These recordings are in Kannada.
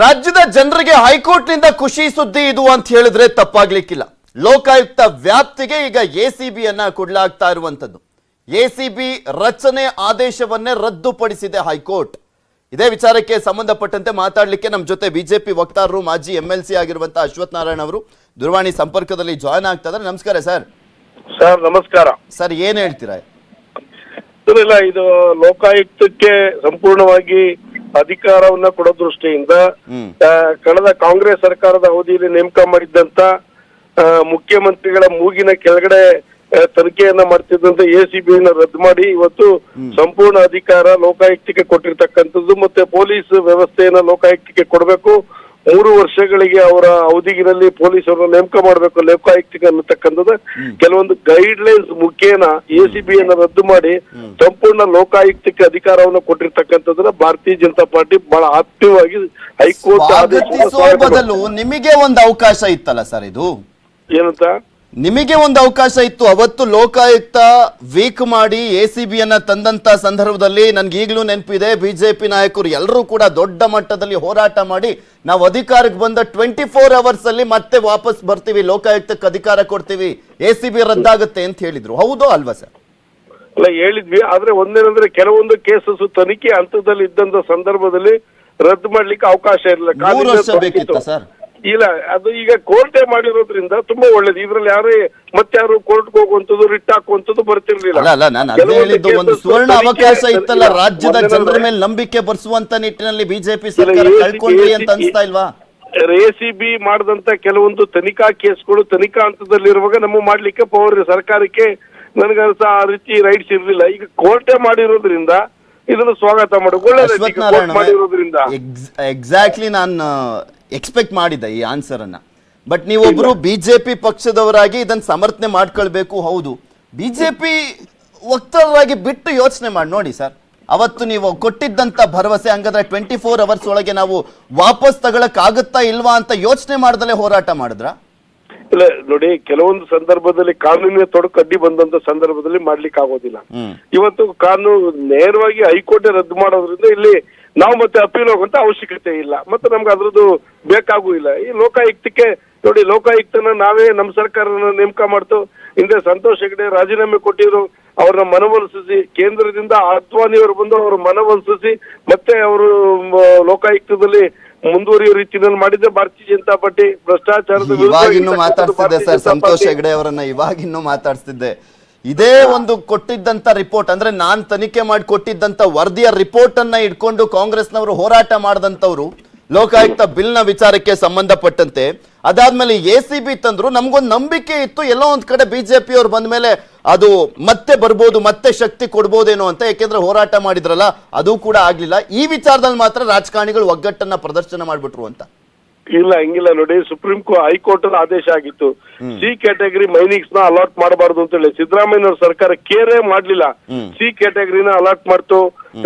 ರಾಜ್ಯದ ಜನರಿಗೆ ಹೈಕೋರ್ಟ್ನಿಂದ ಖುಷಿ ಸುದ್ದಿ ಇದು ಅಂತ ಹೇಳಿದ್ರೆ ತಪ್ಪಾಗ್ಲಿಕ್ಕಿಲ್ಲ. ಲೋಕಾಯುಕ್ತ ವ್ಯಾಪ್ತಿಗೆ ಈಗ ಎಸಿಬಿಯನ್ನ ಕೊಡ್ಲಾಗ್ತಾ ಇರುವಂತದ್ದು ಬಿ ರಚನೆ ಆದೇಶವನ್ನೇ ರದ್ದುಪಡಿಸಿದೆ ಹೈಕೋರ್ಟ್. ಇದೇ ವಿಚಾರಕ್ಕೆ ಸಂಬಂಧಪಟ್ಟಂತೆ ಮಾತಾಡ್ಲಿಕ್ಕೆ ನಮ್ಮ ಜೊತೆ ಬಿಜೆಪಿ ವಕ್ತಾರರು ಮಾಜಿ ಎಂ ಎಲ್ ಸಿ ಆಗಿರುವಂತಹ ಅಶ್ವಥ್ ನಾರಾಯಣ ಅವರು ದೂರವಾಣಿ ಸಂಪರ್ಕದಲ್ಲಿ ಜಾಯ್ನ್ ಆಗ್ತಾ ಇದ್ದಾರೆ. ನಮಸ್ಕಾರ ಸರ್. ಸರ್ ನಮಸ್ಕಾರ. ಸರ್ ಏನ್ ಹೇಳ್ತೀರಾ? ಇಲ್ಲ ಇದು ಲೋಕಾಯುಕ್ತಕ್ಕೆ ಸಂಪೂರ್ಣವಾಗಿ ಅಧಿಕಾರವನ್ನ ಕೊಡೋ ದೃಷ್ಟಿಯಿಂದ ಕಳೆದ ಕಾಂಗ್ರೆಸ್ ಸರ್ಕಾರದ ಅವಧಿಯಲ್ಲಿ ನೇಮಕ ಮಾಡಿದ್ದಂತ ಮುಖ್ಯಮಂತ್ರಿಗಳ ಮೂಗಿನ ಕೆಳಗಡೆ ತನಿಖೆಯನ್ನ ಮಾಡ್ತಿದ್ದಂತ ಎ ಸಿ ಬಿನ ರದ್ದು ಮಾಡಿ ಇವತ್ತು ಸಂಪೂರ್ಣ ಅಧಿಕಾರ ಲೋಕಾಯುಕ್ತಕ್ಕೆ ಕೊಟ್ಟಿರ್ತಕ್ಕಂಥದ್ದು ಮತ್ತೆ ಪೊಲೀಸ್ ವ್ಯವಸ್ಥೆಯನ್ನ ಲೋಕಾಯುಕ್ತಕ್ಕೆ ಕೊಡಬೇಕು. ಮೂರು ವರ್ಷಗಳಿಗೆ ಅವರ ಅವಧಿಗಿನಲ್ಲಿ ಪೊಲೀಸರನ್ನ ನೇಮಕ ಮಾಡಬೇಕು ಲೋಕಾಯುಕ್ತಕ್ಕೆ ಅನ್ನತಕ್ಕಂಥದ್ದು. ಕೆಲವೊಂದು ಗೈಡ್ ಲೈನ್ಸ್ ಮುಖೇನ ಎ ಸಿ ಬಿ ಅನ್ನ ರದ್ದು ಮಾಡಿ ಸಂಪೂರ್ಣ ಲೋಕಾಯುಕ್ತಕ್ಕೆ ಅಧಿಕಾರವನ್ನು ಕೊಟ್ಟಿರ್ತಕ್ಕಂಥದ್ದನ್ನ ಭಾರತೀಯ ಜನತಾ ಪಾರ್ಟಿ ಬಹಳ ಆಗಿ ಹೈಕೋರ್ಟ್ ಆದೇಶ ನಿಮಗೆ ಒಂದು ಅವಕಾಶ ಇತ್ತಲ್ಲ ಸರ್ ಇದು. ಏನಂತ? ನಿಮಗೆ ಒಂದು ಅವಕಾಶ ಇತ್ತು. ಅವತ್ತು ಲೋಕಾಯುಕ್ತ ವೀಕ್ ಮಾಡಿ ಎ ಸಿ ಬಿಯನ್ನು ತಂದಂತ ಸಂದರ್ಭದಲ್ಲಿ ನನಗೆ ಈಗಲೂ ನೆನಪಿದೆ. ಬಿಜೆಪಿ ನಾಯಕರು ಎಲ್ಲರೂ ಕೂಡ ದೊಡ್ಡ ಮಟ್ಟದಲ್ಲಿ ಹೋರಾಟ ಮಾಡಿ ನಾವು ಅಧಿಕಾರಕ್ಕೆ ಬಂದ ಟ್ವೆಂಟಿ ಫೋರ್ ಅವರ್ಸ್ ಅಲ್ಲಿ ಮತ್ತೆ ವಾಪಸ್ ಬರ್ತೀವಿ. ಲೋಕಾಯುಕ್ತಕ್ಕೆ ಅಧಿಕಾರ ಕೊಡ್ತೀವಿ. ಎ ಸಿ ಬಿ ರದ್ದಾಗುತ್ತೆ ಅಂತ ಹೇಳಿದ್ರು. ಹೌದೋ ಅಲ್ವಾ ಸರ್? ಅಲ್ಲ ಹೇಳಿದ್ವಿ. ಆದ್ರೆ ಒಂದೇನಂದ್ರೆ ಕೆಲವೊಂದು ಕೇಸಸ್ ತನಿಖೆ ಹಂತದಲ್ಲಿ ಇದ್ದಂತ ಸಂದರ್ಭದಲ್ಲಿ ರದ್ದು ಮಾಡ್ಲಿಕ್ಕೆ ಅವಕಾಶ ಇರಲಿಲ್ಲ. ಸರ್? ಇಲ್ಲ ಅದು ಈಗ ಕೋರ್ಟೇ ಮಾಡಿರೋದ್ರಿಂದ ತುಂಬಾ ಒಳ್ಳೇದು. ಇದ್ರಲ್ಲಿ ಯಾರೇ ಮತ್ತಾರು ಕೋರ್ಟ್ ಹೋಗುವಂತದ್ದು ರಿಟ್ ಹಾಕುವಂತದ್ದು ಬರ್ತಿರ್ಲಿಲ್ಲ. ಅಲ್ಲ ಅಲ್ಲ ನಾನು ಅದೇ ಹೇಳಿದ್ದು ಒಂದು ಸುವರ್ಣ ಅವಕಾಶ ಇತ್ತಲ್ಲ ರಾಜ್ಯದ ಜನರ ಮೇಲೆ ನಂಬಿಕೆ ಬರ್ಸುವಂತ ನಿಟ್ಟಿನಲ್ಲಿ ಬಿಜೆಪಿ ಸರ್ಕಾರ ಕಳ್ಕೊಂಡ್ರಿ ಅಂತ ಅನ್ಸ್ತಾ ಇಲ್ವಾ? ಮಾಡಿದಂತ ಕೆಲವೊಂದು ತನಿಖಾ ಕೇಸ್ಗಳು ತನಿಖಾ ಹಂತದಲ್ಲಿರುವಾಗ ನಮ್ಮ ಮಾಡ್ಲಿಕ್ಕೆ ಪವರ್ ಸರ್ಕಾರಕ್ಕೆ ನನಗನ್ಸ ಆ ರೀತಿ ರೈಟ್ಸ್ ಇರ್ಲಿಲ್ಲ. ಈಗ ಕೋರ್ಟೇ ಮಾಡಿರೋದ್ರಿಂದ ಇದನ್ನು ಸ್ವಾಗತ ಮಾಡಿರೋದ್ರಿಂದ. ಎಕ್ಸಾಕ್ಟ್ಲಿ ನಾನು ಎಕ್ಸ್ಪೆಕ್ಟ್ ಮಾಡಿದ್ದೆ ಈ ಆನ್ಸರ್ ಅನ್ನ. ಬಟ್ ನೀವೊಬ್ರು ಬಿಜೆಪಿ ಪಕ್ಷದವರಾಗಿ ಇದನ್ನ ಸಮರ್ಥನೆ ಮಾಡ್ಕೊಳ್ಬೇಕು ಹೌದು. ಬಿಜೆಪಿ ವಕ್ತಾರರಾಗಿ ಬಿಟ್ಟು ಯೋಚನೆ ಮಾಡಿ ನೋಡಿ ಸರ್ ಅವತ್ತು ನೀವು ಕೊಟ್ಟಿದ್ದಂತ ಭರವಸೆ ಹಂಗಾದ್ರೆ ಟ್ವೆಂಟಿ ಫೋರ್ ಅವರ್ಸ್ ಒಳಗೆ ನಾವು ವಾಪಸ್ ತಗೊಳಕ್ ಆಗುತ್ತಾ ಇಲ್ವಾ ಅಂತ ಯೋಚನೆ ಮಾಡ್ದಲೇ ಹೋರಾಟ ಮಾಡಿದ್ರ? ಇಲ್ಲ ನೋಡಿ ಕೆಲವೊಂದು ಸಂದರ್ಭದಲ್ಲಿ ಕಾನೂನಿನ ತೊಡಕು ಅಡ್ಡಿ ಬಂದಂತ ಸಂದರ್ಭದಲ್ಲಿ ಮಾಡ್ಲಿಕ್ಕೆ ಆಗೋದಿಲ್ಲ. ಇವತ್ತು ಕಾನೂನು ನೇರವಾಗಿ ಹೈಕೋರ್ಟ್ ರದ್ದು ಮಾಡೋದ್ರಿಂದ ಇಲ್ಲಿ ನಾವು ಮತ್ತೆ ಅಪೀಲ್ ಹೋಗುವಂತ ಅವಶ್ಯಕತೆ ಇಲ್ಲ. ಮತ್ತೆ ನಮ್ಗೆ ಅದ್ರದ್ದು ಬೇಕಾಗೂ ಇಲ್ಲ. ಈ ಲೋಕಾಯುಕ್ತಕ್ಕೆ ನೋಡಿ ಲೋಕಾಯುಕ್ತನ ನಾವೇ ನಮ್ಮ ಸರ್ಕಾರನ ನೇಮಕ ಮಾಡ್ತು. ಹಿಂದೆ ಸಂತೋಷ್ ಹೆಗಡೆ ರಾಜೀನಾಮೆ ಕೊಟ್ಟಿದ್ರು. ಅವ್ರನ್ನ ಮನವೊಲಿಸಿ ಕೇಂದ್ರದಿಂದ ಆತ್ವಾನಿಯವರು ಬಂದು ಅವ್ರ ಮನವೊಲಿಸಿ ಮತ್ತೆ ಅವರು ಲೋಕಾಯುಕ್ತದಲ್ಲಿ ಮುಂದುವರಿಯೋ ರೀತಿಯಲ್ಲಿ ಮಾಡಿದ್ರೆ ಭಾರತೀಯ ಜನತಾ ಪಾರ್ಟಿ ಭ್ರಷ್ಟಾಚಾರದ ಇವಾಗಿನ್ನು ಮಾತಾಡ್ತಿದ್ದೆ ಸರ್ ಸಂತೋಷ್. ಹೆಗಡೆ ಅವರನ್ನ ಇವಾಗಿನ್ನು ಮಾತಾಡ್ತಿದ್ದೆ ಇದೇ ಒಂದು ಕೊಟ್ಟಿದ್ದಂತ ರಿಪೋರ್ಟ್ ಅಂದ್ರೆ ನಾನ್ ತನಿಖೆ ಮಾಡಿ ಕೊಟ್ಟಿದ್ದಂತ ವರದಿಯ ರಿಪೋರ್ಟ್ ಅನ್ನ ಇಟ್ಕೊಂಡು ಕಾಂಗ್ರೆಸ್ನವರು ಹೋರಾಟ ಮಾಡಿದಂತವ್ರು ಲೋಕಾಯುಕ್ತ ಬಿಲ್ನ ವಿಚಾರಕ್ಕೆ ಸಂಬಂಧಪಟ್ಟಂತೆ, ಅದಾದ್ಮೇಲೆ ಎ ಸಿ ಬಿ ತಂದ್ರು, ನಮ್ಗೊಂದು ನಂಬಿಕೆ ಇತ್ತು, ಎಲ್ಲೋ ಒಂದ್ ಕಡೆ ಬಿಜೆಪಿ ಅವ್ರು ಬಂದ ಮೇಲೆ ಅದು ಮತ್ತೆ ಬರ್ಬೋದು, ಮತ್ತೆ ಶಕ್ತಿ ಕೊಡ್ಬೋದೇನೋ ಅಂತ ಯಾಕೆಂದ್ರೆ ಹೋರಾಟ ಮಾಡಿದ್ರಲ್ಲ, ಅದು ಕೂಡ ಆಗ್ಲಿಲ್ಲ. ಈ ವಿಚಾರದಲ್ಲಿ ಮಾತ್ರ ರಾಜಕಾರಣಿಗಳು ಒಗ್ಗಟ್ಟನ್ನ ಪ್ರದರ್ಶನ ಮಾಡ್ಬಿಟ್ರು ಅಂತ. ಇಲ್ಲ ಹಂಗಿಲ್ಲ ನೋಡಿ ಸುಪ್ರೀಂ ಕೋರ್ಟ್ ಹೈಕೋರ್ಟ್ ಆದೇಶ ಆಗಿತ್ತು. ಸಿ ಕ್ಯಾಟಗರಿ ಮೈನಿಂಗ್ಸ್ನ ಅಲಾಟ್ ಮಾಡಬಾರ್ದು ಅಂತ ಹೇಳಿ ಸಿದ್ದರಾಮಯ್ಯ ಅವ್ರ ಸರ್ಕಾರ ಕೇರೇ ಮಾಡ್ಲಿಲ್ಲ. ಸಿ ಕ್ಯಾಟಗರಿನ ಅಲಾಟ್ ಮಾಡ್ತು.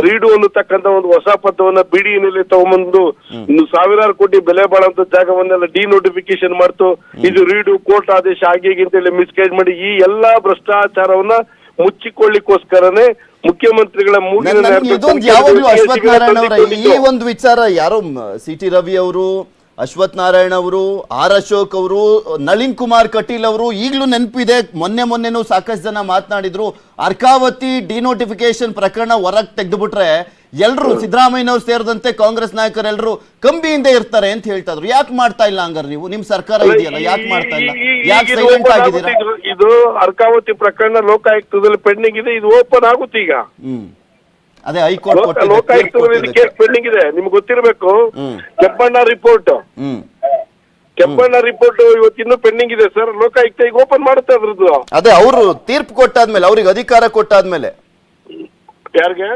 ರೀಡು ಅನ್ನತಕ್ಕಂತ ಒಂದು ಹೊಸ ಪದವನ್ನ ಬಿಡಿನಲ್ಲಿ ತಗೊಂಬಂದು ಇನ್ನು ಸಾವಿರಾರು ಕೋಟಿ ಬೆಲೆ ಬಾಳಂತ ಜಾಗವನ್ನೆಲ್ಲ ಡಿ ನೋಟಿಫಿಕೇಶನ್ ಮಾಡ್ತು ಇದು ರೀಡು ಕೋರ್ಟ್ ಆದೇಶ ಆಗಿ ಅಂತ ಹೇಳಿ ಮಿಸ್ಗೈಡ್ ಮಾಡಿ ಈ ಎಲ್ಲಾ ಭ್ರಷ್ಟಾಚಾರವನ್ನ ಮುಚ್ಚಿಕೊಳ್ಳಿಕ್ಕೋಸ್ಕರನೇ ಮುಖ್ಯಮಂತ್ರಿಗಳ ಮೂಗಿನ ಈ ಒಂದು ವಿಚಾರ ಯಾರು ಸಿ ಟಿ ರವಿ ಅವರು ಅಶ್ವಥ್ ನಾರಾಯಣ ಅವರು ಆರ್ ಅಶೋಕ್ ಅವರು ನಳಿನ್ ಕುಮಾರ್ ಕಟೀಲ್ ಅವರು ಈಗಲೂ ನೆನಪಿದೆ. ಮೊನ್ನೆ ಮೊನ್ನೆನೂ ಸಾಕಷ್ಟು ಜನ ಮಾತನಾಡಿದ್ರು. ಅರ್ಕಾವತಿ ಡಿನೋಟಿಫಿಕೇಶನ್ ಪ್ರಕರಣ ಹೊರಗೆ ತೆಗೆದುಬಿಟ್ರೆ ಎಲ್ಲರೂ ಸಿದ್ದರಾಮಯ್ಯನವ್ರು ಸೇರಿದಂತೆ ಕಾಂಗ್ರೆಸ್ ನಾಯಕರೆಲ್ಲರೂ ಕಂಬಿಯಿಂದ ಇರ್ತಾರೆ ಅಂತ ಹೇಳ್ತಾ ಇದ್ರು. ಯಾಕೆ ಮಾಡ್ತಾ ಇಲ್ಲ ಹಂಗಾರೆ ನೀವು? ನಿಮ್ ಸರ್ಕಾರ ಇದೆಯಲ್ಲ ಯಾಕೆ ಮಾಡ್ತಾ ಇಲ್ಲ? ಯಾಕೆ ಇದು ಸೈಲೆಂಟ್ ಆಗಿದ್ದೀರಾ? ಇದು- ಅರ್ಕಾವತಿ ಪ್ರಕರಣ ಲೋಕಾಯುಕ್ತದಲ್ಲಿ ಪೆಂಡಿಂಗ್ ಇದೆ. ಇದು ಓಪನ್ ಆಗುತ್ತೆ ಈಗ. ಹ್ಮ್. ಅದೇ ಹೈಕೋರ್ಟ್ ಕೊಟ್ಟಿದೆ ಕೇಸ್ ಪೆಂಡಿಂಗ್ ಇದೆ. ನಿಮ್ಗೆ ಗೊತ್ತಿರಬೇಕು. ಕೆಂಪಣ್ಣ ರಿಪೋರ್ಟ್ ಕೆಂಪಣ್ಣ ರಿಪೋರ್ಟ್ ಇವತ್ತಿನ್ನೂ ಪೆಂಡಿಂಗ್ ಇದೆ ಸರ್. ಲೋಕಾಯುಕ್ತ ಈಗ ಓಪನ್ ಮಾಡುತ್ತೆ ಅದ್ರದ್ದು. ಅದೇ ಅವರು ತೀರ್ಪು ಕೊಟ್ಟಾದ್ಮೇಲೆ ಅವ್ರಿಗೆ ಅಧಿಕಾರ ಕೊಟ್ಟಾದ್ಮೇಲೆ. ಯಾರಿಗೆ?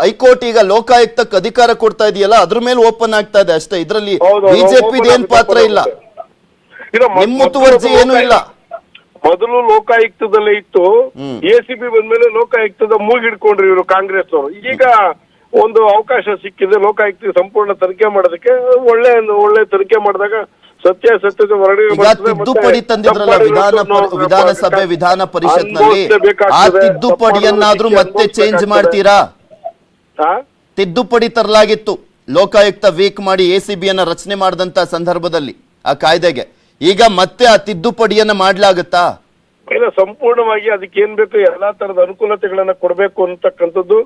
ಹೈಕೋರ್ಟ್ ಈಗ ಲೋಕಾಯುಕ್ತಕ್ಕೆ ಅಧಿಕಾರ ಕೊಡ್ತಾ ಇದೆಯಲ್ಲ ಅದ್ರ ಮೇಲೆ ಓಪನ್ ಆಗ್ತಾ ಇದೆ ಅಷ್ಟೇ. ಇದರಲ್ಲಿ ಬಿಜೆಪಿ ಏನ್ ಪಾತ್ರ ಇಲ್ಲ. ನಿಮ್ಮ ಮುತುವರ್ಜಿ ಏನು ಇಲ್ಲ. ಮೊದಲು ಲೋಕಾಯುಕ್ತದಲ್ಲೇ ಇತ್ತು. ಎಸಿಬಿ ಎ ಸಿ ಬಿ ಬಂದ್ಮೇಲೆ ಲೋಕಾಯುಕ್ತದ ಮೂಗಿಡ್ಕೊಂಡ್ರಿ ಇವರು ಕಾಂಗ್ರೆಸ್ ಅವರು ಈಗ ಒಂದು ಅವಕಾಶ ಸಿಕ್ಕಿದೆ ಲೋಕಾಯುಕ್ತ ಸಂಪೂರ್ಣ ತನಿಖೆ ಮಾಡೋದಕ್ಕೆ ಒಳ್ಳೆ ಒಳ್ಳೆ ತನಿಖೆ ಮಾಡಿದಾಗ ಸತ್ಯ ಸತ್ಯದ ತಿದ್ದುಪಡಿ ತಂದಿದ್ರಲ್ಲ ವಿಧಾನ ವಿಧಾನಸಭೆ ವಿಧಾನ ಪರಿಷತ್ನಲ್ಲಿ? ಆ ತಿದ್ದುಪಡಿಯನ್ನಾದ್ರೂ ಮತ್ತೆ ಚೇಂಜ್. ಮಾಡ್ತೀರಾ? ತಿದ್ದುಪಡಿ ತರಲಾಗಿತ್ತು. ಲೋಕಾಯುಕ್ತ ವೀಕ್ ಮಾಡಿ ಎ ಸಿ ಬಿಯನ್ನ ರಚನೆ ಮಾಡಿದಂತ ಸಂದರ್ಭದಲ್ಲಿ ಆ ಕಾಯ್ದೆಗೆ. ಈಗ ಮತ್ತೆ ಆ ತಿದ್ದುಪಡಿಯನ್ನ ಮಾಡ್ಲಾಗತ್ತಾ? ಇಲ್ಲ ಸಂಪೂರ್ಣವಾಗಿ ಅದಕ್ಕೆ ಏನ್ ಬೇಕು ಎಲ್ಲಾ ತರದ ಅನುಕೂಲತೆಗಳನ್ನ ಕೊಡಬೇಕು ಅಂತಕ್ಕಂಥದ್ದು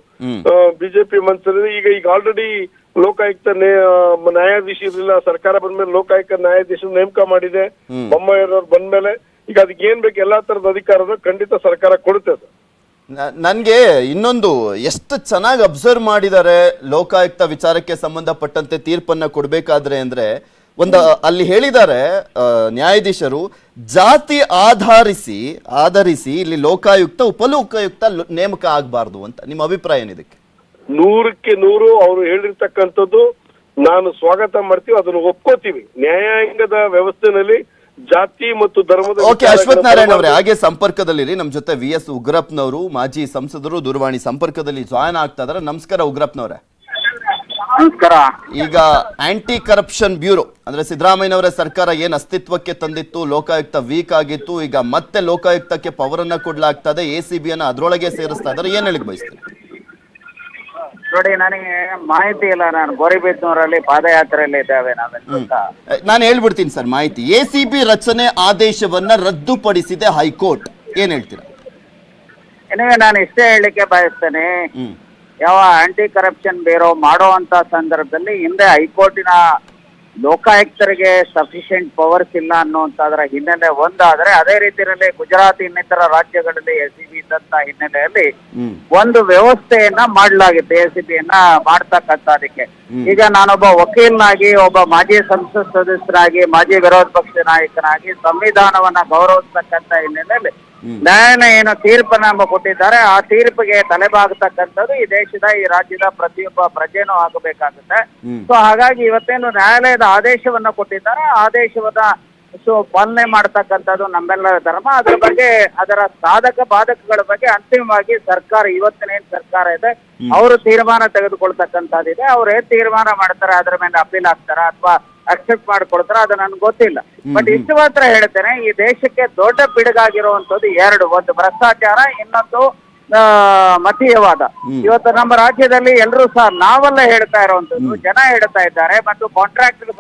ಬಿಜೆಪಿ ಮನಸ್ಸಲ್ಲಿ ಈಗ ಈಗ ಆಲ್ರೆಡಿ ಲೋಕಾಯುಕ್ತ ನ್ಯಾಯಾಧೀಶ ಇರಲಿಲ್ಲ ಸರ್ಕಾರ ಬಂದ್ಮೇಲೆ ಲೋಕಾಯುಕ್ತ ನ್ಯಾಯಾಧೀಶ ನೇಮಕ ಮಾಡಿದೆ ಹ್ಮ್. ಬೊಮ್ಮಾಯಿರವ್ರು ಬಂದ್ಮೇಲೆ ಈಗ ಅದಕ್ಕೆ ಏನ್ ಬೇಕು ಎಲ್ಲಾ ತರದ ಅಧಿಕಾರದ ಖಂಡಿತ ಸರ್ಕಾರ ಕೊಡುತ್ತೆ ಸರ್ ನನ್ಗೆ ಇನ್ನೊಂದು ಎಷ್ಟು ಚೆನ್ನಾಗಿ ಅಬ್ಸರ್ವ್ ಮಾಡಿದ್ದಾರೆ ಲೋಕಾಯುಕ್ತ ವಿಚಾರಕ್ಕೆ ಸಂಬಂಧಪಟ್ಟಂತೆ ತೀರ್ಪನ್ನ ಕೊಡ್ಬೇಕಾದ್ರೆ ಅಂದ್ರೆ ಒಂದು ಅಲ್ಲಿ ಹೇಳಿದ್ದಾರೆ ನ್ಯಾಯಾಧೀಶರು ಜಾತಿ ಆಧರಿಸಿ ಆಧರಿಸಿ ಇಲ್ಲಿ ಲೋಕಾಯುಕ್ತ ಉಪಲೋಕಾಯುಕ್ತ ನೇಮಕ ಆಗಬಾರದು ಅಂತ. ನಿಮ್ಮ ಅಭಿಪ್ರಾಯ ಏನಿದಕ್ಕೆ ನೂರಕ್ಕೆ ನೂರು ಅವರು ಹೇಳಿರ್ತಕ್ಕಂಥದ್ದು ನಾನು ಸ್ವಾಗತ ಮಾಡ್ತೀವಿ ಅದನ್ನು ಒಪ್ಕೋತೀವಿ. ನ್ಯಾಯಾಂಗದ ವ್ಯವಸ್ಥೆನಲ್ಲಿ ಜಾತಿ ಮತ್ತು ಧರ್ಮದ ಓಕೆ ಅಶ್ವಥ್ ನಾರಾಯಣ ಅವರೇ ಹಾಗೆ ಸಂಪರ್ಕದಲ್ಲಿರಿ. ನಮ್ಮ ಜೊತೆ ವಿ ಎಸ್ ಉಗ್ರಪ್ಪನವರು ಮಾಜಿ ಸಂಸದರು ದೂರವಾಣಿ ಸಂಪರ್ಕದಲ್ಲಿ ಜಾಯ್ನ್ ಆಗ್ತಾ ಇದಾರೆ ನಮಸ್ಕಾರ ಉಗ್ರಪ್ಪನವರೇ. ನಮಸ್ಕಾರ. ಈಗ ಆಂಟಿ ಕರಪ್ಷನ್ ಬ್ಯೂರೋ ಅಂದ್ರೆ ಸಿದ್ದರಾಮಯ್ಯನವರ ಸರ್ಕಾರ ಏನ್ ಅಸ್ತಿತ್ವಕ್ಕೆ ತಂದಿತ್ತು ಲೋಕಾಯುಕ್ತ ವೀಕ್ ಆಗಿತ್ತು ಈಗ ಮತ್ತೆ ಲೋಕಾಯುಕ್ತಕ್ಕೆ ಪವರ್ ಅನ್ನ ಕೊಡ್ಲಾಗ್ತದೆ ಎ ಸಿ ಬಿ ಅನ್ನ ಅದ್ರೊಳಗೆ ಸೇರಿಸ್ತಾ ಇದಾರೆ ಏನ್ ಹೇಳಿ ಬಯಸ್ತೀನಿ ನೋಡಿ ನನಗೆ ಮಾಹಿತಿ ಇಲ್ಲ ನಾನು ಗೋರಿಬಿದ್ನೂರಲ್ಲಿ ಪಾದಯಾತ್ರೆಯಲ್ಲಿ ಇದ್ದಾವೆ ನಾನು ಹೇಳ್ಬಿಡ್ತೀನಿ ಸರ್ ಮಾಹಿತಿ. ಎ ಸಿ ಬಿ ರಚನೆ ಆದೇಶವನ್ನ ರದ್ದುಪಡಿಸಿದೆ ಹೈಕೋರ್ಟ್ ಏನ್ ಹೇಳ್ತೀರಾ? ನಾನು ಇಷ್ಟೇ ಹೇಳಲಿಕ್ಕೆ ಬಯಸ್ತೇನೆ. ಯಾವ ಆಂಟಿ ಕರಪ್ಷನ್ ಬ್ಯೂರೋ ಮಾಡುವಂತ ಸಂದರ್ಭದಲ್ಲಿ ಹಿಂದೆ ಹೈಕೋರ್ಟಿನ ಲೋಕಾಯುಕ್ತರಿಗೆ ಸಫಿಷಿಯಂಟ್ ಪವರ್ಸ್ ಇಲ್ಲ ಅನ್ನುವಂತಾದ್ರ ಹಿನ್ನೆಲೆ ಒಂದಾದ್ರೆ ಅದೇ ರೀತಿಯಲ್ಲಿ ಗುಜರಾತ್ ಇನ್ನಿತರ ರಾಜ್ಯಗಳಲ್ಲಿ ಎಸ್ ಸಿ ಬಿ ಇದ್ದಂತ ಹಿನ್ನೆಲೆಯಲ್ಲಿ ಒಂದು ವ್ಯವಸ್ಥೆಯನ್ನ ಮಾಡಲಾಗಿತ್ತು ಎ ಸಿ ಬಿಯನ್ನ ಮಾಡ್ತಕ್ಕಂಥದಕ್ಕೆ. ಈಗ ನಾನೊಬ್ಬ ವಕೀಲನಾಗಿ ಒಬ್ಬ ಮಾಜಿ ಸಂಸತ್ ಸದಸ್ಯರಾಗಿ ಮಾಜಿ ವಿರೋಧ ಪಕ್ಷ ನಾಯಕನಾಗಿ ಸಂವಿಧಾನವನ್ನ ಗೌರವಿಸ್ತಕ್ಕಂಥ ಹಿನ್ನೆಲೆಯಲ್ಲಿ ನ್ಯಾಯಾಲಯ ಏನು ತೀರ್ಪನ್ನ ಕೊಟ್ಟಿದ್ದಾರೆ. ಆ ತೀರ್ಪಿಗೆ ತಲೆಬಾಗತಕ್ಕಂಥದ್ದು ಈ ದೇಶದ ಈ ರಾಜ್ಯದ ಪ್ರತಿಯೊಬ್ಬ ಪ್ರಜೆನೂ ಆಗಬೇಕಾಗುತ್ತೆ. ಸೊ ಹಾಗಾಗಿ ಇವತ್ತೇನು ನ್ಯಾಯಾಲಯದ ಆದೇಶವನ್ನ ಕೊಟ್ಟಿದ್ದಾರೆ. ಆದೇಶವನ್ನ ಸೊ ಪಾಲನೆ ಮಾಡ್ತಕ್ಕಂಥದ್ದು ನಮ್ಮೆಲ್ಲರ ಧರ್ಮ. ಅದ್ರ ಬಗ್ಗೆ ಅದರ ಸಾಧಕ ಬಾಧಕಗಳ ಬಗ್ಗೆ ಅಂತಿಮವಾಗಿ ಸರ್ಕಾರ ಇವತ್ತಿನ ಏನ್ ಸರ್ಕಾರ ಇದೆ ಅವರು ತೀರ್ಮಾನ ತೆಗೆದುಕೊಳ್ತಕ್ಕಂಥದ್ದಿದೆ. ಅವ್ರು ಏನ್ ತೀರ್ಮಾನ ಮಾಡ್ತಾರೆ ಅದರ ಮೇಲೆ ಅಪೀಲ್ ಆಗ್ತಾರ ಅಥವಾ ಅಕ್ಸೆಪ್ಟ್ ಮಾಡ್ಕೊಳ್ತಾರ ಅದು ನನ್ಗೆ ಗೊತ್ತಿಲ್ಲ. ಬಟ್ ಇಷ್ಟು ಮಾತ್ರ ಹೇಳ್ತೇನೆ ಈ ದೇಶಕ್ಕೆ ದೊಡ್ಡ ಪಿಡುಗಾಗಿರುವಂತದ್ದು ಎರಡು ಒಂದು ಭ್ರಷ್ಟಾಚಾರ ಇನ್ನೊಂದು ಮತೀಯವಾದ. ಇವತ್ತು ನಮ್ಮ ರಾಜ್ಯದಲ್ಲಿ ಎಲ್ಲರೂ ಸಹ ನಾವೆಲ್ಲ ಹೇಳ್ತಾ ಇರುವಂತದ್ದು ಜನ ಹೇಳ್ತಾ ಇದ್ದಾರೆ ಮತ್ತು ಕಾಂಟ್ರಾಕ್ಟರ್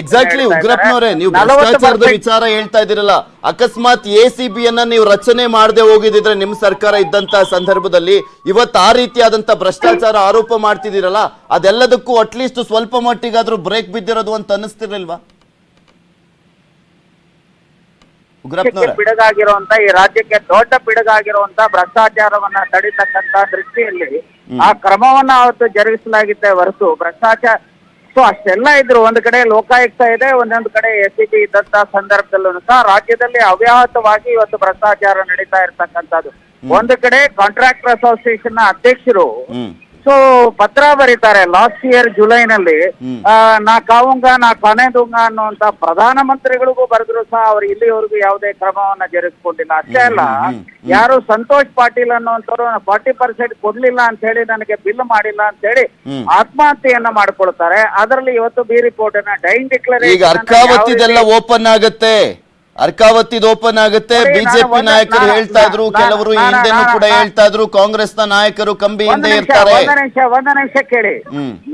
ಎಕ್ಸಾಕ್ಟ್ಲಿ ಉಗ್ರಪ್ಪನವರೇ ನೀವು ಭ್ರಷ್ಟಾಚಾರದ ವಿಚಾರ ಹೇಳ್ತಾ ಇದ್ದೀರಲ್ಲ. ಅಕಸ್ಮಾತ್ ಎ ಸಿ ಬಿ ಅನ್ನ ನೀವು ರಚನೆ ಮಾಡದೆ ಹೋಗಿದ್ರೆ ನಿಮ್ ಸರ್ಕಾರ ಇದ್ದಂತ ಸಂದರ್ಭದಲ್ಲಿ ಇವತ್ತು ಆ ರೀತಿಯಾದಂತ ಭ್ರಷ್ಟಾಚಾರ ಆರೋಪ ಮಾಡ್ತಿದ್ದೀರಲ್ಲ ಅದೆಲ್ಲದಕ್ಕೂ ಅಟ್ಲೀಸ್ಟ್ ಸ್ವಲ್ಪ ಮಟ್ಟಿಗಾದ್ರೂ ಬ್ರೇಕ್ ಬಿದ್ದಿರೋದು ಅಂತ ಅನ್ನಿಸ್ತಿರ್ಲಿಲ್ವಾ ಉಗ್ರಪ್ಪನವರೇ ಪಿಡುಗಾಗಿರುವಂತ ಈ ರಾಜ್ಯಕ್ಕೆ ದೊಡ್ಡ ಪಿಡುಗಾಗಿರುವಂತ ಭ್ರಷ್ಟಾಚಾರವನ್ನ ತಡಿತಕ್ಕಂತ ದೃಷ್ಟಿಯಲ್ಲಿ ಆ ಕ್ರಮವನ್ನ ಅವತ್ತು ಜರುಗಿಸಲಾಗಿದ್ದೆ ಹೊರತು ಭ್ರಷ್ಟಾಚಾರ. ಸೊ ಅಷ್ಟೆಲ್ಲ ಇದ್ರು ಒಂದ್ ಕಡೆ ಲೋಕಾಯುಕ್ತ ಇದೆ ಒಂದೊಂದು ಕಡೆ ಎಸ್ ಸಿ ಬಿ ಇದ್ದಂತ ಸಂದರ್ಭದಲ್ಲೂ ಸಹ ರಾಜ್ಯದಲ್ಲಿ ಅವ್ಯಾಹತವಾಗಿ ಇವತ್ತು ಭ್ರಷ್ಟಾಚಾರ ನಡೀತಾ ಇರ್ತಕ್ಕಂಥದ್ದು. ಒಂದು ಕಡೆ ಕಾಂಟ್ರಾಕ್ಟರ್ ಅಸೋಸಿಯೇಷನ್ನ ಅಧ್ಯಕ್ಷರು ಸೊ ಪತ್ರ ಬರೀತಾರೆ. ಲಾಸ್ಟ್ ಇಯರ್ ಜುಲೈನಲ್ಲಿ ನಾ ಕಾವುಂಗ ನಾ ಕಾನೆದುಂಗ ಅನ್ನುವಂತ ಪ್ರಧಾನಮಂತ್ರಿಗಳಿಗೂ ಬರೆದ್ರು ಸಹ ಅವ್ರು ಇಲ್ಲಿವರೆಗೂ ಯಾವುದೇ ಕ್ರಮವನ್ನ ಜರುಗಿಸ್ಕೊಂಡಿಲ್ಲ. ಅಷ್ಟೇ ಅಲ್ಲ ಯಾರು ಸಂತೋಷ್ ಪಾಟೀಲ್ ಅನ್ನುವಂಥವ್ರು ಫಾರ್ಟಿ ಪರ್ಸೆಂಟ್ ಕೊಡ್ಲಿಲ್ಲ ಅಂತ ಹೇಳಿ ನನಗೆ ಬಿಲ್ ಮಾಡಿಲ್ಲ ಅಂತ ಹೇಳಿ ಆತ್ಮಹತ್ಯೆಯನ್ನ ಮಾಡ್ಕೊಳ್ತಾರೆ. ಅದರಲ್ಲಿ ಇವತ್ತು ಬಿ ರಿಪೋರ್ಟ್ ಅನ್ನ ಡೈನ್ ಡಿಕ್ಲರೇಷನ್ ಓಪನ್ ಆಗತ್ತೆ. ಅರ್ಕಾವತಿದ್ ಓಪನ್ ಆಗುತ್ತೆ. ಬಿಜೆಪಿ ನಾಯಕರು ಹೇಳ್ತಾ ಇದ್ರು ಕೆಲವರು ಹಿಂದೆ ಹಿಂದೆನೂ ಕೂಡ ಹೇಳ್ತಾ ಇದ್ರು ಕಾಂಗ್ರೆಸ್ನ ನಾಯಕರು ಕಂಬಿ ಒಂದು ಹಿಂದೆ ಇರ್ತಾರೆ. ಒಂದು ನಿಮಿಷ ಒಂದು ನಿಮಿಷ ಕೇಳಿ.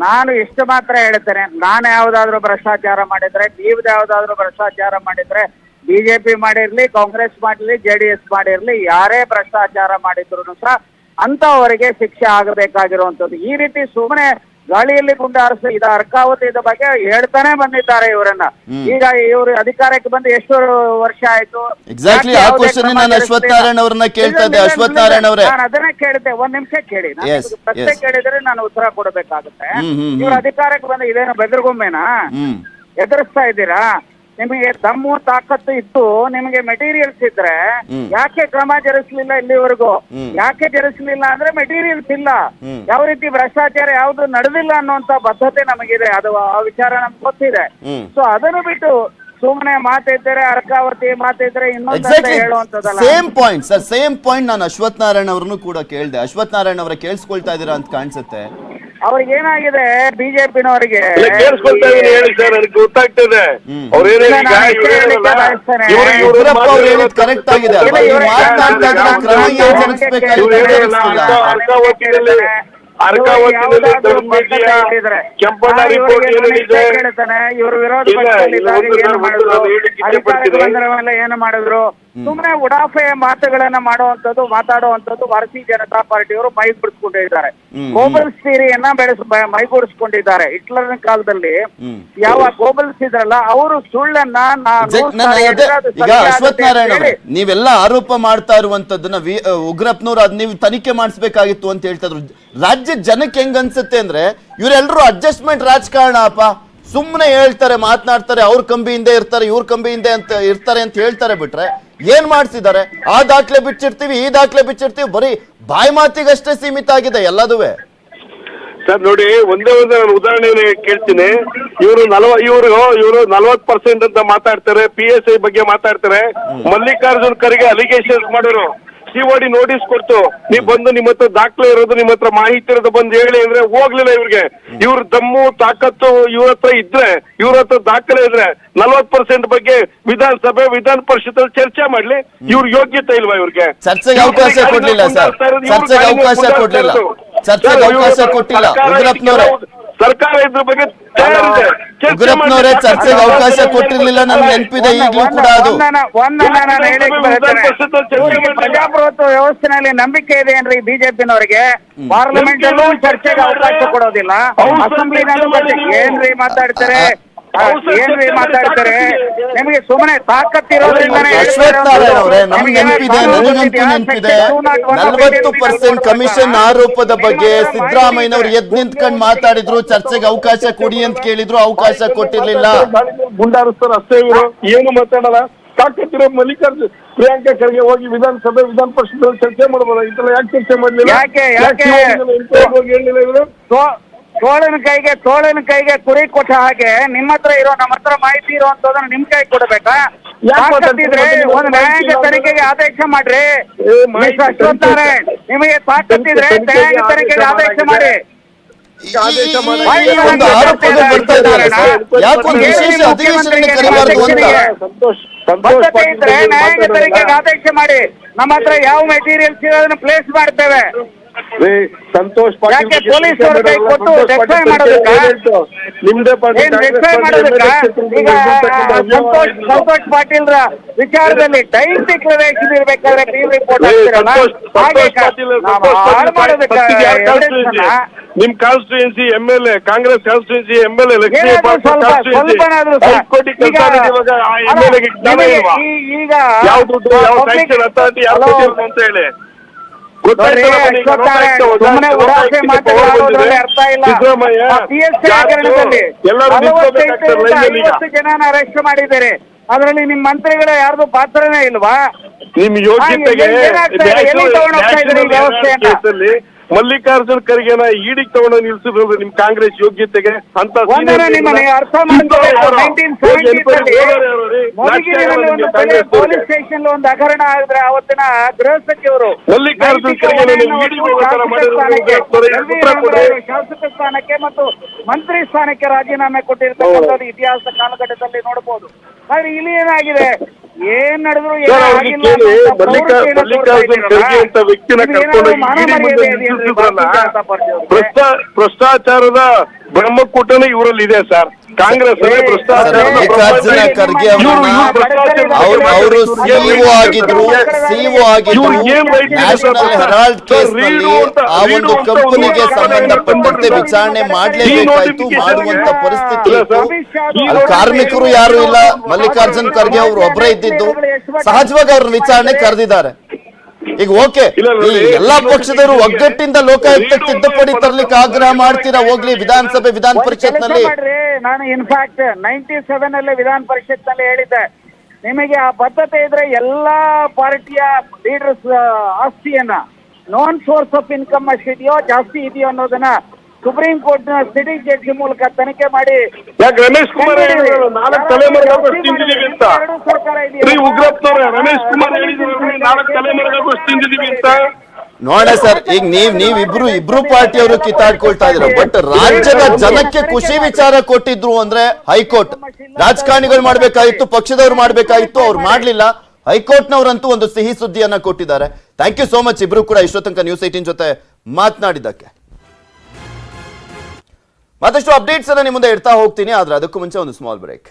ನಾನು ಇಷ್ಟು ಮಾತ್ರ ಹೇಳ್ತೇನೆ ನಾನು ಯಾವ್ದಾದ್ರು ಭ್ರಷ್ಟಾಚಾರ ಮಾಡಿದ್ರೆ ನೀವು ಯಾವ್ದಾದ್ರು ಭ್ರಷ್ಟಾಚಾರ ಮಾಡಿದ್ರೆ ಬಿಜೆಪಿ ಮಾಡಿರ್ಲಿ ಕಾಂಗ್ರೆಸ್ ಮಾಡಿರ್ಲಿ ಜೆಡಿಎಸ್ ಮಾಡಿರ್ಲಿ ಯಾರೇ ಭ್ರಷ್ಟಾಚಾರ ಮಾಡಿದ್ರು ಸಹ ಅಂತವರಿಗೆ ಶಿಕ್ಷೆ ಆಗಬೇಕಾಗಿರುವಂತದ್ದು ಈ ರೀತಿ ಸುಮ್ಮನೆ ಗಾಳಿಯಲ್ಲಿ ಗುಂಡು ಹಾರಿಸಿ ಅರ್ಕಾವತಿ ಅರ್ಕಾವತಿದ ಬಗ್ಗೆ ಹೇಳ್ತಾನೆ ಬಂದಿದ್ದಾರೆ ಇವರನ್ನ. ಈಗ ಇವರು ಅಧಿಕಾರಕ್ಕೆ ಬಂದು ಎಷ್ಟು ವರ್ಷ ಆಯ್ತು? ಎಕ್ಸಾಕ್ಟ್ಲಿ ಆ ಕ್ವಶನ್ ನಾನು ಅಶ್ವಥ್? ನಾರಾಯಣ್ ಅವ್ರನ್ನ ಕೇಳ್ತಾ ಇದ್ದೆ. ಅಶ್ವಥ್ ಇಲ್ಲ, ಅವರೇ. ನಾನು ಅದನ್ನ ಕೇಳಿದ್ದೆ ಒಂದ್ ನಿಮಿಷ ಕೇಳಿ. ನಾನು ಪ್ರಶ್ನೆ ಕೇಳಿದ್ರೆ ನಾನು ಉತ್ತರ ಕೊಡಬೇಕಾಗುತ್ತೆ. ಇವ್ರ. ಅಧಿಕಾರಕ್ಕೆ ಬಂದ ಇದೇನು ಬೆದರ್ಗೊಂಬೆನಾ ಎದುರಿಸ್ತಾ ಇದ್ದೀರಾ? ನಿಮಗೆ ದಮ್ಮು ತಾಕತ್ತು ಇತ್ತು ನಿಮಗೆ ಮೆಟೀರಿಯಲ್ಸ್ ಇದ್ರೆ ಯಾಕೆ ಕ್ರಮ ಜರುಗಿಸ್ಲಿಲ್ಲ ಇಲ್ಲಿವರೆಗೂ? ಯಾಕೆ ಜರುಗಿಸ್ಲಿಲ್ಲ ಅಂದ್ರೆ ಮೆಟೀರಿಯಲ್ಸ್ ಇಲ್ಲ. ಯಾವ ರೀತಿ ಭ್ರಷ್ಟಾಚಾರ ಯಾವ್ದು ನಡೆದಿಲ್ಲ ಅನ್ನುವಂತ ಬದ್ಧತೆ ನಮಗಿದೆ. ಅದು ಆ ವಿಚಾರ ನಮ್ಗೆ ಗೊತ್ತಿದೆ. ಸೊ ಅದನ್ನು ಬಿಟ್ಟು ಸುಮ್ಮನೆ ಮಾತಿದ್ರೆ ಅರ್ಕಾವತಿ ಮಾತಿದ್ರೆ ಇನ್ನೊಂದು same point sir same point ನಾನು ಅಶ್ವಥ್ ನಾರಾಯಣ್ ಅವ್ರನ್ನು ಕೂಡ ಕೇಳಿದೆ. ಅಶ್ವಥ್ ನಾರಾಯಣ್ ಅವರ ಕೇಳಿಸ್ಕೊಳ್ತಾ ಇದ್ದೀರಾ ಅಂತ ಕಾಣಿಸುತ್ತೆ. ಅವ್ರಿಗೆ ಏನಾಗಿದೆ ಬಿಜೆಪಿನವರಿಗೆ? ಇಲ್ಲ ಕೇಳಿಸ್ಕೊಳ್ತಾ ಇದೀನಿ ಹೇಳಿ ಸರ್ ನನಗೆ ಗೊತ್ತಾಗ್ತದೆ. ಅವ್ರೇನೇ ಈಗ ಇವ್ರು. ಇವ್ರು- ಆಗಿದೆ. ಅಲ್ವಾ? ನೀವು ಮಾತನಾಡ್ತಾ ಕ್ರಮ ಏನ್ ಇವ್ರು ದೊಡ್ಡ ಮೀಡಿಯಾ ಕೆಂಪಣ್ಣ ರಿಪೋರ್ಟ್ ವಿರೋಧ ಇಲ್ಲ, ಇಲ್ಲ, ಒಂದು ಏನು ನಾನು ಮಾಡಿದ್ರು? ಒಂದು ಹೇಳಿಕ್ಕೆ ಅಧಿಕಾರಕ್ಕೆ ಇಷ್ಟಪಡ್ತೀನಿ. ಏನು ಮಾಡಿದ್ರು? ಸುಮ್ಮನೆ ಉಡಾಫೆ ಮಾತುಗಳನ್ನ ಮಾಡುವಂತದ್ದು ಮಾತಾಡುವಂತದ್ದು ಭಾರತೀಯ ಜನತಾ ಪಾರ್ಟಿಯವರು ಮೈ ಬಿಡಿಸ್ಕೊಂಡಿದ್ದಾರೆ ಹ್ಮ್, ಗೋಬಲ್ಸ್ ಥಿಯರಿಯನ್ನ ಬೆಳೆಸ್ ಮೈಗೂಡಿಸ್ಕೊಂಡಿದ್ದಾರೆ. ಹಿಟ್ಲರ್ನ ಕಾಲದಲ್ಲಿ ಯಾವ ಗೋಬಲ್ಸ್ ಇದ್ರಲ್ಲ ಅವರು ಸುಳ್ಳನ್ನ. ನೀವೆಲ್ಲ ಆರೋಪ ಮಾಡ್ತಾ ಇರುವಂತದ್ದನ್ನ ಉಗ್ರಪ್ನವ್ರು ಉಗ್ರಪ್ಪನವ್ರು ಅದ್ ನೀವು ತನಿಖೆ ಮಾಡಿಸ್ಬೇಕಾಗಿತ್ತು ಅಂತ ಹೇಳ್ತಾ ಇದ್ರು. ರಾಜ್ಯ ಜನಕ್ಕೆ ಹೆಂಗ್ ಅನ್ಸುತ್ತೆ ಅಂದ್ರೆ ಇವರೆಲ್ಲರೂ ಅಡ್ಜಸ್ಟ್ಮೆಂಟ್ ರಾಜಕಾರಣ ಅಪ್ಪ. ಸುಮ್ಮನೆ ಹೇಳ್ತಾರೆ ಮಾತನಾಡ್ತಾರೆ ಅವ್ರ ಕಂಬಿ ಹಿಂದೆ ಇರ್ತಾರೆ ಇವ್ರ ಕಂಬಿ ಹಿಂದೆ ಅಂತ ಇರ್ತಾರೆ ಅಂತ ಹೇಳ್ತಾರೆ ಬಿಟ್ರೆ ಏನ್ ಮಾಡ್ತಿದ್ದಾರೆ? ಆ ದಾಖಲೆ ಬಿಚ್ಚಿರ್ತೀವಿ ಈ ದಾಖಲೆ ಬಿಚ್ಚಿರ್ತೀವಿ ಬರೀ ಬಾಯಿ ಮಾತಿಗಷ್ಟೇ ಸೀಮಿತ ಆಗಿದೆ ಎಲ್ಲದುವೆ. ಸರ್ ನೋಡಿ ಒಂದೇ ಒಂದು ನಾನು ಉದಾಹರಣೆ ಕೇಳ್ತೀನಿ. ಇವರು ನಲವ ಇವರು ಇವರು ನಲವತ್ ಪರ್ಸೆಂಟ್ ಅಂತ ಮಾತಾಡ್ತಾರೆ ಪಿ ಎಸ್ ಐ ಬಗ್ಗೆ ಮಾತಾಡ್ತಾರೆ. ಮಲ್ಲಿಕಾರ್ಜುನ್ ಖರ್ಗೆ ಅಲಿಗೇಷನ್ಸ್ ಮಾಡೋರು ಸಿಒಡಿ ನೋಟಿಸ್ ಕೊಡ್ತು. ನೀವ್ ಬಂದು ನಿಮ್ಮ ಹತ್ರ ದಾಖಲೆ ಇರೋದು ನಿಮ್ಮ ಹತ್ರ ಮಾಹಿತಿ ಇರೋದು ಬಂದು ಹೇಳಿ ಅಂದ್ರೆ ಹೋಗ್ಲಿಲ್ಲ ಇವ್ರಿಗೆ. ಇವ್ರ ದಮ್ಮು ತಾಕತ್ತು ಇವ್ರ ಹತ್ರ ಇದ್ರೆ ಇವ್ರ ಹತ್ರ ದಾಖಲೆ ಇದ್ರೆ ನಲ್ವತ್ ಪರ್ಸೆಂಟ್ ಬಗ್ಗೆ ವಿಧಾನಸಭೆ ವಿಧಾನ ಪರಿಷತ್ ಚರ್ಚೆ ಮಾಡ್ಲಿ. ಇವ್ರ ಯೋಗ್ಯತೆ ಇಲ್ವಾ ಇವ್ರಿಗೆ? ಚರ್ಚೆಗೆ ಅವಕಾಶ ಕೊಡ್ಲಿಲ್ಲ ಸರ್. ಚರ್ಚೆಗೆ ಅವಕಾಶ ಕೊಡ್ಲಿಲ್ಲ. ಚರ್ಚೆಗೆ ಅವಕಾಶ ಕೊಟ್ಟಿಲ್ಲ. ಸರ್ಕಾರ ಇದ್ರ ಬಗ್ಗೆ ತಯಾರಿದೆ. ಚರ್ಚೆ ಉಗ್ರಪ್ಪನವರೇ ಚರ್ಚೆಗೆ ಅವಕಾಶ ಕೊಟ್ಟಿರ್ಲಿಲ್ಲ ನನ್ಗೆ ನೆನಪಿದೆ ಈಗಲೂ ಕೂಡ ಅದು. ಪ್ರಜಾಪ್ರಭುತ್ವ ವ್ಯವಸ್ಥೆನಲ್ಲಿ ನಂಬಿಕೆ ಇದೆ ಏನ್ರಿ ಬಿಜೆಪಿನವರಿಗೆ ಪಾರ್ಲಿಮೆಂಟ್ ಅಲ್ಲೂ ಚರ್ಚೆಗೆ ಅವಕಾಶ ಕೊಡೋದಿಲ್ಲ. ಅಸೆಂಬ್ಲಿನಲ್ಲೂ ಏನ್ರಿ ಮಾತಾಡ್ತಾರೆ? ಏನ್ರಿ ಮಾತಾಡ್ತಾರೆ. ನಿಮಗೆ ಸುಮ್ಮನೆ ನಮ್ಗೆ ನೆನಪಿದೆ ನನಗಂತೂ? ನೆನಪಿದೆ. ನಲವತ್ತು ಪರ್ಸೆಂಟ್ ಕಮಿಷನ್ ಆರೋಪದ ಬಗ್ಗೆ ಸಿದ್ದರಾಮಯ್ಯನವರು ಎದ್ ನಿಂತ್ಕೊಂಡು ಮಾತಾಡಿದ್ರು ಚರ್ಚೆಗೆ ಅವಕಾಶ ಕೊಡಿ ಅಂತ ಕೇಳಿದ್ರು ಅವಕಾಶ ಕೊಟ್ಟಿರ್ಲಿಲ್ಲ. ಗುಂಡಾರಸ್ತರು ಅಷ್ಟೇ ಇವರು. ಏನು ಮಾತಾಡಲ್ಲ. ತಾಕತ್ತಿರೋ ಮಲ್ಲಿಕಾರ್ಜುನ್ ಪ್ರಿಯಾಂಕಾ ಖರ್ಗೆ ಹೋಗಿ ವಿಧಾನಸಭೆ ವಿಧಾನ ಪರಿಷತ್ ಚರ್ಚೆ ಮಾಡಬಹುದು ಇದೆಲ್ಲ ಯಾಕೆ ಚರ್ಚೆ ಮಾಡಲಿಲ್ಲ? ಯಾಕೆ- ಯಾಕೆ? ಹೋಗಿ ಹೇಳಿಲ್ಲ ಇವರು? ತೋಳನ ಕೈಗೆ ತೋಳನ ಕೈಗೆ ಕುರಿ ಕೊಟ್ಟ ಹಾಗೆ ನಿಮ್ಮ ಹತ್ರ ಇರೋ ನಮ್ಮ ಹತ್ರ ಮಾಹಿತಿ ಇರುವಂತದನ್ನ ನಿಮ್ ಕೈ ಕೊಡ್ಬೇಕಾ? ಯಾಕಂತಿದ್ರೆ ಒಂದ್ ನ್ಯಾಯಾಂಗ ತನಿಖೆಗೆ ಆದೇಶ ಮಾಡ್ರಿ. ನಿಮಗೆ ತಾಕತ್ತಿದ್ರೆ ನ್ಯಾಯಾಂಗ ತನಿಖೆಗೆ ಆದೇಶ ಮಾಡಿ. ಒಂದು ಆರೋಪಗಳು ಬರ್ತಾ ಇದ್ದಾರೆ. ಸರ್ ಯಾಕೊಂದು ವಿಶೇಷ ಅಧಿವೇಶನ ಕರಿಬಾರ್ದು ಅಂತ ಸಂತೋಷ್ ಸಂತೋಷ್ ಬದ್ಧತೆ ಪಾಟೀಲ್ ಇದ್ರೆ ನ್ಯಾಯಾಂಗ ತನಿಖೆಗೆ ಆದೇಶ ಮಾಡಿ. ನಮ್ಮ ಹತ್ರ ಯಾವ ಮೆಟೀರಿಯಲ್ಸ್ ಇರೋದನ್ನ ಪ್ಲೇಸ್ ಮಾಡ್ತೇವೆ. ಸಂತೋಷ್ ಪಾಟೀಲ್ ಯಾಕೆ ಪೊಲೀಸ್ ಅವ್ರ ಕೈ ಕೊಟ್ಟು ಮಾಡೋದಕ್ಕ? ನಿಮ್ದೇ ಏನ್ ಮಾಡೋದಕ್ಕ? ಈಗ ಸಂತೋಷ್ ವಿಚಾರದಲ್ಲಿ ಟೈಮ್ ಡಿಕ್ಲರೇಷನ್ ಇರ್ಬೇಕಾದ್ರೆ ಬಿ ರಿಪೋರ್ಟ್ ಹಾಕ್ತಿರಲ್ಲ? ಹಾಗೆ ಹಾಳು ಮಾಡೋದಕ್ಕೆ ನಿಮ್ constituency M L A Congress constituency M L A Lakshmi ಈಗ ಯಾವ ದುಡ್ಡು ಯಾವ ಸ್ಯಾಂಕ್ಷನ್ ಅಥಾರಿಟಿ ಅಂತ ಹೇಳಿ. ಜನನ ಅರೆಸ್ಟ್ ಮಾಡಿದ್ದಾರೆ. ಅದರಲ್ಲಿ ನಿಮ್ ಮಂತ್ರಿಗಳ ಯಾರ್ದು ಪಾತ್ರನೇ ಇಲ್ವಾ? ನಿಮ್ ಯೋಗ್ಯತೆಗೆ ವ್ಯವಸ್ಥೆಯನ್ನ? ಮಲ್ಲಿಕಾರ್ಜುನ್ ಖರ್ಗೆನ ಈಡಿಗೆ ತಗೊಂಡು ನಿಲ್ಸಿರೋದು ನಿಮ್ ಕಾಂಗ್ರೆಸ್ ಯೋಗ್ಯತೆಗೆ ಅಂತ ಅರ್ಥ ಪೊಲೀಸ್ ಸ್ಟೇಷನ್ ಒಂದು ಹಗರಣ ಆದ್ರೆ ಅವತ್ತಿನ ಗೃಹ ಸಚಿವರು ಮಲ್ಲಿಕಾರ್ಜುನ್. ಶಾಸಕ ಸ್ಥಾನಕ್ಕೆ ಮತ್ತು ಮಂತ್ರಿ ಸ್ಥಾನಕ್ಕೆ ರಾಜೀನಾಮೆ ಕೊಟ್ಟಿರ್ತಕ್ಕಂಥದ್ದು ಇತಿಹಾಸ ಕಾಲಘಟ್ಟದಲ್ಲಿ ನೋಡಬಹುದು ಆದ್ರೆ ಇಲ್ಲಿ ಏನಾಗಿದೆ? ಏನ್ ನಡೆದ್ರು ಸರ್, ಏನೂ ಅವ್ರಿಗೆ ಆಗಿಲ್ಲ ಕೇಳಿ, ಅನ್ನೋ ಮಲ್ಲಿಕಾ- ಪ್ರವೃತ್ತಿಯನ್ನು ತೋರ್ತಾ ಮಲ್ಲಿಕಾರ್ಜುನ್ ಇದ್ದೀರಲ್ಲ? ಖರ್ಗೆ ಅಂತ ವ್ಯಕ್ತಿನ ಕರ್ಕೊಂಡೋಗಿ ಇಡೀ ಮುಂದೆ? ಭ್ರಷ್ಟ ಭ್ರಷ್ಟಾಚಾರದ ಬ್ರಹ್ಮಕೂಟನೇ ಇವರಲ್ಲಿ ಇದೆ ಸರ್. ಕಾಂಗ್ರೆಸ್ ಮಲ್ಲಿಕಾರ್ಜುನ. ಖರ್ಗೆ ಅವ್ರು ಸಿಇಒ ಆಗಿದ್ರು ಸಿಇಒ ಆಗಿದ್ರು ನ್ಯಾಷನಲ್ ಹೆರಾಲ್ಡ್ ಕೇಸ್ ಆ ಒಂದು ಕಂಪನಿಗೆ ಸಂಬಂಧಪಟ್ಟಂತೆ ವಿಚಾರಣೆ ಮಾಡಲೇಬೇಕಾಯ್ತು ಮಾಡುವಂತ ಪರಿಸ್ಥಿತಿ ಇತ್ತು. ಕಾರ್ಮಿಕರು ಯಾರು ಇಲ್ಲ. ಮಲ್ಲಿಕಾರ್ಜುನ್ ಖರ್ಗೆ ಅವರು ಒಬ್ಬರೇ ಇದ್ದಿದ್ದು. ಸಹಜವಾಗಿ ಅವ್ರ ವಿಚಾರಣೆ ಕರೆದಿದ್ದಾರೆ. ಈಗ ಓಕೆ ಎಲ್ಲಾ ಪಕ್ಷದವರು ಒಗ್ಗಟ್ಟಿಂದ ಲೋಕಾಯುಕ್ತ ತಿದ್ದುಪಡಿ ತರ್ಲಿಕ್ಕೆ ಆಗ್ರಹ ಮಾಡ್ತೀರಾ? ಹೋಗ್ಲಿ ವಿಧಾನಸಭೆ ವಿಧಾನ ಪರಿಷತ್ನಲ್ಲಿ ನಾನು ಇನ್ಫ್ಯಾಕ್ಟ್ ನೈನ್ಟಿ ಸೆವೆನ್ ಅಲ್ಲಿ ವಿಧಾನ ಪರಿಷತ್ನಲ್ಲಿ ಹೇಳಿದ್ದೆ. ನಿಮಗೆ ಆ ಬದ್ಧತೆ ಇದ್ರೆ ಎಲ್ಲಾ ಪಾರ್ಟಿಯ ಲೀಡರ್ಸ್ ಆಸ್ತಿಯನ್ನ ನಾನ್ ಸೋರ್ಸ್ ಆಫ್ ಇನ್ಕಮ್ ಅಷ್ಟಿದೆಯೋ ಜಾಸ್ತಿ ಇದೆಯೋ ಅನ್ನೋದನ್ನ ಸುಪ್ರೀಂ ಕೋರ್ಟ್ನ ಸಿಟಿ ಜಡ್ಜ್ ಮೂಲಕ ತನಿಖೆ ಮಾಡಿ ಯಾಕೆ ರಮೇಶ್ ಕುಮಾರ್ ಹೇಳಿದ್ರು ನಾಲ್ಕು ತಲೆಮಾರಿಗಾಗುವಷ್ಟು ತಿಂದಿದ್ದೀವಿ ಅಂತ? ಎರಡು ಸರ್ಕಾರ ಇದೆಯಲ್ಲ? ಉಗ್ರಪ್ಪನವ್ರೆ ರಮೇಶ್ ಕುಮಾರ್ ಹೇಳಿದ್ರು ನಾಲ್ಕು ತಲೆಮಾರಿಗಾಗುವಷ್ಟು ತಿಂದಿದ್ದೀವಿ ಅಂತ. ನೋಡ ಸರ್ ಈಗ ನೀವ್ ನೀವ್ ಇಬ್ರು ಇಬ್ರು ಪಾರ್ಟಿಯವರು ಕಿತ್ತಾಡ್ಕೊಳ್ತಾ ಇದ್ರ. ಬಟ್ ರಾಜ್ಯದ ಜನಕ್ಕೆ ಖುಷಿ ವಿಚಾರ ಕೊಟ್ಟಿದ್ರು ಅಂದ್ರೆ ಹೈಕೋರ್ಟ್. ರಾಜಕಾರಣಿಗಳು ಮಾಡ್ಬೇಕಾಗಿತ್ತು ಪಕ್ಷದವ್ರು ಮಾಡ್ಬೇಕಾಗಿತ್ತು ಅವ್ರು ಮಾಡ್ಲಿಲ್ಲ. ಹೈಕೋರ್ಟ್ ನವರಂತೂ ಒಂದು ಸಿಹಿ ಸುದ್ದಿಯನ್ನ ಕೊಟ್ಟಿದ್ದಾರೆ. ಥ್ಯಾಂಕ್ ಯು ಸೋ ಮಚ್ ಇಬ್ರು ಕೂಡ ಇಷ್ಟೋ ತನಕ ನ್ಯೂಸ್ ಏಟೀನ್ ಜೊತೆ ಮಾತನಾಡಿದ್ದಕ್ಕೆ. ಮತ್ತಷ್ಟು ಅಪ್ಡೇಟ್ಸ್ ಅನ್ನ ನಿಮ್ಮ ಮುಂದೆ ಇಡ್ತಾ ಹೋಗ್ತೀನಿ ಆದ್ರೆ ಅದಕ್ಕೂ ಮುಂಚೆ ಒಂದು ಸ್ಮಾಲ್ ಬ್ರೇಕ್